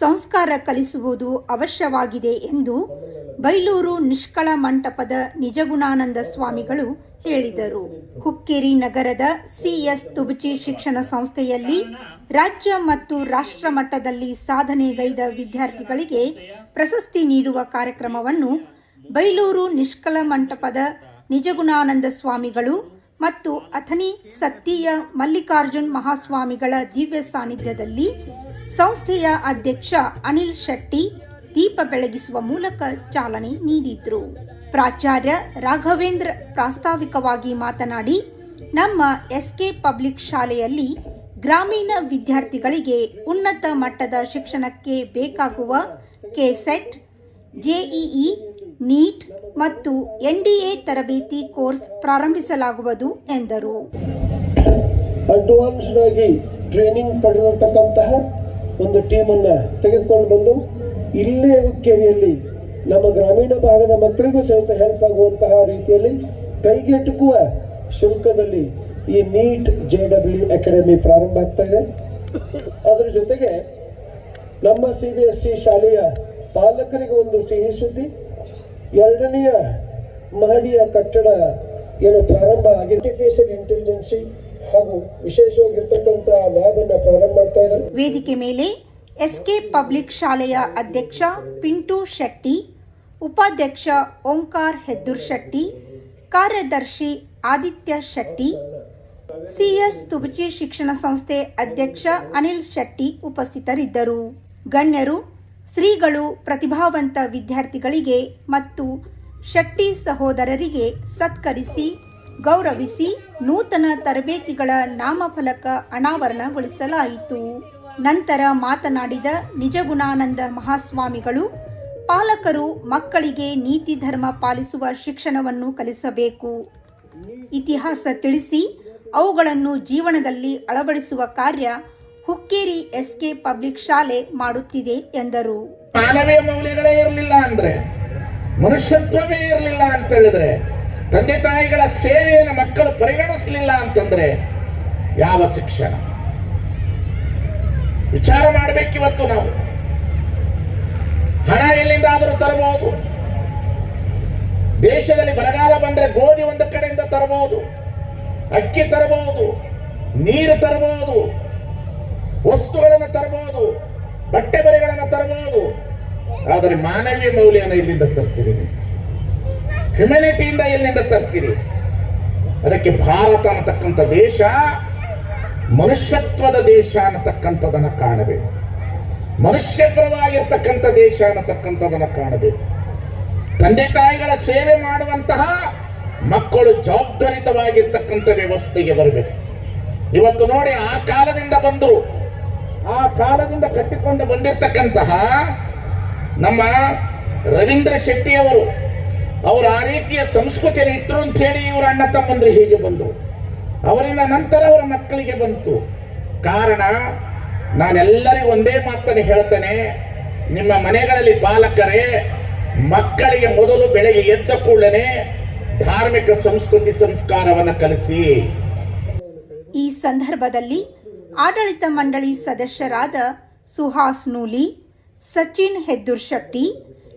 ಸಂಸ್ಕಾರ ಕಲಿಸುವುದು ಅವಶ್ಯವಾಗಿದೆ ಎಂದು ಬೈಲೂರು ನಿಷ್ಕಳ ಮಂಟಪದ ನಿಜಗುಣಾನಂದ ಸ್ವಾಮಿಗಳು ಹೇಳಿದರು. ಹುಕ್ಕೇರಿ ನಗರದ ಸಿಎಸ್ ತುಬುಚಿ ಶಿಕ್ಷಣ ಸಂಸ್ಥೆಯಲ್ಲಿ ರಾಜ್ಯ ಮತ್ತು ರಾಷ್ಟ್ರ ಮಟ್ಟದಲ್ಲಿ ಸಾಧನೆಗೈದ ವಿದ್ಯಾರ್ಥಿಗಳಿಗೆ ಪ್ರಶಸ್ತಿ ನೀಡುವ ಕಾರ್ಯಕ್ರಮವನ್ನು ಬೈಲೂರು ನಿಷ್ಕಳ ಮಂಟಪದ ನಿಜಗುಣಾನಂದ ಸ್ವಾಮಿಗಳು ಮತ್ತು ಅಥಣಿ ಸತ್ತೀಯ ಮಲ್ಲಿಕಾರ್ಜುನ್ ಮಹಾಸ್ವಾಮಿಗಳ ದಿವ್ಯ ಸಾನ್ನಿಧ್ಯದಲ್ಲಿ ಸಂಸ್ಥೆಯ ಅಧ್ಯಕ್ಷ ಅನಿಲ್ ಶೆಟ್ಟಿ ದೀಪ ಬೆಳಗಿಸುವ ಮೂಲಕ ಚಾಲನೆ ನೀಡಿದ್ರು. ಪ್ರಾಚಾರ್ಯ ರಾಘವೇಂದ್ರ ಪ್ರಾಸ್ತಾವಿಕವಾಗಿ ಮಾತನಾಡಿ, ನಮ್ಮ ಎಸ್ಕೆ ಪಬ್ಲಿಕ್ ಶಾಲೆಯಲ್ಲಿ ಗ್ರಾಮೀಣ ವಿದ್ಯಾರ್ಥಿಗಳಿಗೆ ಉನ್ನತ ಮಟ್ಟದ ಶಿಕ್ಷಣಕ್ಕೆ ಬೇಕಾಗುವ ಕೆಸೆಟ್, ಜೆಇಇ, ನೀಟ್ ಮತ್ತು ಎನ್ಡಿಎ ತರಬೇತಿ ಕೋರ್ಸ್ ಪ್ರಾರಂಭಿಸಲಾಗುವುದು ಎಂದರು. ಅಡ್ವಾನ್ಸ್ಡ್ ಆಗಿ ಟ್ರೈನಿಂಗ್ ಪಡೆದಿರತಕ್ಕಂತಹ ಒಂದು ಟೀಮನ್ನು ತೆಗೆದುಕೊಂಡು ಬಂದು ಇಲ್ಲೇ ಕೆರೆಯಲ್ಲಿ ನಮ್ಮ ಗ್ರಾಮೀಣ ಭಾಗದ ಮಕ್ಕಳಿಗೂ ಸಹಿತ ಹೆಲ್ಪ್ ಆಗುವಂತಹ ರೀತಿಯಲ್ಲಿ ಕೈಗೆಟುಕುವ ಶುಲ್ಕದಲ್ಲಿ ಈ ನೀಟ್ ಜೆ ಡಬ್ಲ್ಯೂ ಅಕಾಡೆಮಿ ಪ್ರಾರಂಭ ಆಗ್ತಾ ಇದೆ. ಅದರ ಜೊತೆಗೆ ನಮ್ಮ ಸಿ ಬಿ ಎಸ್ ಸಿ ಶಾಲೆಯ ಪಾಲಕರಿಗೆ ಒಂದು ಸಿಹಿ ಸುದ್ದಿ. ಎರಡನೆಯ ಮಹಡಿಯ ಕಟ್ಟಡ ಏನು ಪ್ರಾರಂಭ ಆಗಿದೆ. ಆರ್ಟಿಫಿಷಿಯಲ್ ಇಂಟೆಲಿಜೆನ್ಸಿ ಹಾಗೂ ವಿಶೇಷವಾಗಿರ್ತಕ್ಕಂಥ ಲ್ಯಾಬ್ ಅನ್ನ ಪ್ರಾರಂಭ ಮಾಡ್ತಾ ಇದ್ದಾರೆ. ವೇದಿಕೆ ಮೇಲೆ ಎಸ್ಕೆ ಪಬ್ಲಿಕ್ ಶಾಲೆಯ ಅಧ್ಯಕ್ಷ ಪಿಂಟು ಶೆಟ್ಟಿ, ಉಪಾಧ್ಯಕ್ಷ ಓಂಕಾರ್ ಹೆದ್ದೂರ್ ಶೆಟ್ಟಿ, ಕಾರ್ಯದರ್ಶಿ ಆದಿತ್ಯ ಶೆಟ್ಟಿ, ಸಿಎಸ್ ತುಬಚಿ ಶಿಕ್ಷಣ ಸಂಸ್ಥೆ ಅಧ್ಯಕ್ಷ ಅನಿಲ್ ಶೆಟ್ಟಿ ಉಪಸ್ಥಿತರಿದ್ದರು. ಗಣ್ಯರು ಶ್ರೀಗಳು ಪ್ರತಿಭಾವಂತ ವಿದ್ಯಾರ್ಥಿಗಳಿಗೆ ಮತ್ತು ಶೆಟ್ಟಿ ಸಹೋದರರಿಗೆ ಸತ್ಕರಿಸಿ ಗೌರವಿಸಿ ನೂತನ ತರಬೇತಿಗಳ ನಾಮಫಲಕ ಅನಾವರಣಗೊಳಿಸಲಾಯಿತು. ನಂತರ ಮಾತನಾಡಿದ ನಿಜಗುಣಾನಂದ ಮಹಾಸ್ವಾಮಿಗಳು, ಪಾಲಕರು ಮಕ್ಕಳಿಗೆ ನೀತಿ ಧರ್ಮ ಪಾಲಿಸುವ ಶಿಕ್ಷಣವನ್ನು ಕಲಿಸಬೇಕು. ಇತಿಹಾಸ ತಿಳಿಸಿ ಅವುಗಳನ್ನು ಜೀವನದಲ್ಲಿ ಅಳವಡಿಸುವ ಕಾರ್ಯ ಹುಕ್ಕೇರಿ ಎಸ್ಕೆ ಪಬ್ಲಿಕ್ ಶಾಲೆ ಮಾಡುತ್ತಿದೆ ಎಂದರು. ಮಾನವೀಯ ಮೌಲ್ಯಗಳೇ ಇರಲಿಲ್ಲ ಅಂದ್ರೆ, ಮನುಷ್ಯತ್ವವೇ ಇರಲಿಲ್ಲ ಅಂತ ಹೇಳಿದ್ರೆ ತಂದೆ ತಾಯಿಗಳ ಸೇವೆಯನ್ನು ಮಕ್ಕಳು ಪರಿಗಣಿಸಲಿಲ್ಲ ಅಂತಂದ್ರೆ ಯಾವ ಶಿಕ್ಷಣ? ವಿಚಾರ ಮಾಡಬೇಕಿವತ್ತು ನಾವು. ಹಣ ಎಲ್ಲಿಂದಾದರೂ ತರಬಹುದು. ದೇಶದಲ್ಲಿ ಬರಗಾಲ ಬಂದ್ರೆ ಗೋಧಿ ಒಂದು ಕಡೆಯಿಂದ ತರಬಹುದು. ಅಕ್ಕಿ ತರಬಹುದು. ನೀರು ತರಬಹುದು. ವಸ್ತುಗಳನ್ನು ತರಬಹುದು. ಬಟ್ಟೆ ಬರೆಗಳನ್ನು ತರಬಹುದು. ಆದರೆ ಮಾನವೀಯ ಮೌಲ್ಯನ ಇಲ್ಲಿಂದ ತರ್ತೀವಿ ಹ್ಯುಮ್ಯಾನಿಟಿಯಿಂದ ಎಲ್ಲಿಂದ ತರ್ತೀರಿ? ಅದಕ್ಕೆ ಭಾರತ ಅನ್ನತಕ್ಕಂಥ ದೇಶ, ಮನುಷ್ಯತ್ವದ ದೇಶ ಅನ್ನತಕ್ಕಂಥದನ್ನು ಕಾಣಬೇಕು. ಮನುಷ್ಯತ್ವವಾಗಿರ್ತಕ್ಕಂಥ ದೇಶ ಅನ್ನತಕ್ಕಂಥದನ್ನು ಕಾಣಬೇಕು. ತಂದೆ ತಾಯಿಗಳ ಸೇವೆ ಮಾಡುವಂತಹ ಮಕ್ಕಳು ಜವಾಬ್ದಾರಿತವಾಗಿರ್ತಕ್ಕಂಥ ವ್ಯವಸ್ಥೆಗೆ ಬರಬೇಕು. ಇವತ್ತು ನೋಡಿ, ಆ ಕಾಲದಿಂದ ಬಂದರು, ಆ ಕಾಲದಿಂದ ಕಟ್ಟಿಕೊಂಡು ಬಂದಿರತಕ್ಕಂತಹ ನಮ್ಮ ರವೀಂದ್ರ ಶೆಟ್ಟಿಯವರು ಅವರು ಆ ರೀತಿಯ ಸಂಸ್ಕೃತಿಯಲ್ಲಿ ಇಟ್ಟರು ಅಂತ ಹೇಳಿ ಇವರ ಅಣ್ಣ ತಮ್ಮಂದ್ರೆ ಹೀಗೆ ಬಂದರು. ಅವರಿಂದ ನಂತರ ಅವರ ಮಕ್ಕಳಿಗೆ ಬಂತು. ಕಾರಣ, ನಾನೆಲ್ಲರಿಗೂ ಒಂದೇ ಮಾತನ್ನು ಹೇಳ್ತೇನೆ. ನಿಮ್ಮ ಮನೆಗಳಲ್ಲಿ ಪಾಲಕರೇ, ಮಕ್ಕಳಿಗೆ ಮೊದಲು ಬೆಳಗ್ಗೆ ಎದ್ದ ಕೂಡಲೇ ಧಾರ್ಮಿಕ ಸಂಸ್ಕೃತಿ ಸಂಸ್ಕಾರವನ್ನು ಕಲಿಸಿ. ಈ ಸಂದರ್ಭದಲ್ಲಿ ಆಡಳಿತ ಮಂಡಳಿ ಸದಸ್ಯರಾದ ಸುಹಾಸ್ ನೂಲಿ, ಸಚಿನ್ ಹೆದ್ದೂರ್ ಶೆಟ್ಟಿ,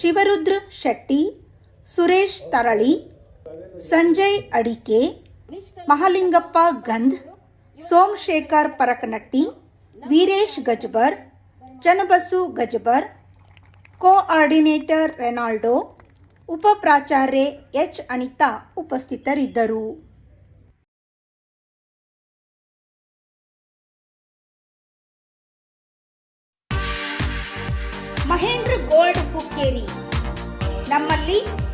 ಶಿವರುದ್ರ ಶೆಟ್ಟಿ ಸುರೇಶ್ ತರಳಿ, ಸಂಜಯ್ ಅಡಿಕೆ, ಮಹಾಲಿಂಗಪ್ಪ ಗಂಧ್, ಸೋಮಶೇಖರ್ ಪರಕನಟ್ಟಿ, ವೀರೇಶ್ ಗಜ್ಬರ್ ಚನ್ನಬಸು ಗಜ್ಬರ್, ಕೋಆರ್ಡಿನೇಟರ್ ರೆನಾಲ್ಡೋ ಉಪ ಪ್ರಾಚಾರ್ಯೆ ಎಚ್ ಅನಿತಾ ಉಪಸ್ಥಿತರಿದ್ದರು. ಮಹೇಂದ್ರ ಗೋಲ್ಡ್ ಹುಕ್ಕೇರಿ ನಮ್ಮಲ್ಲಿ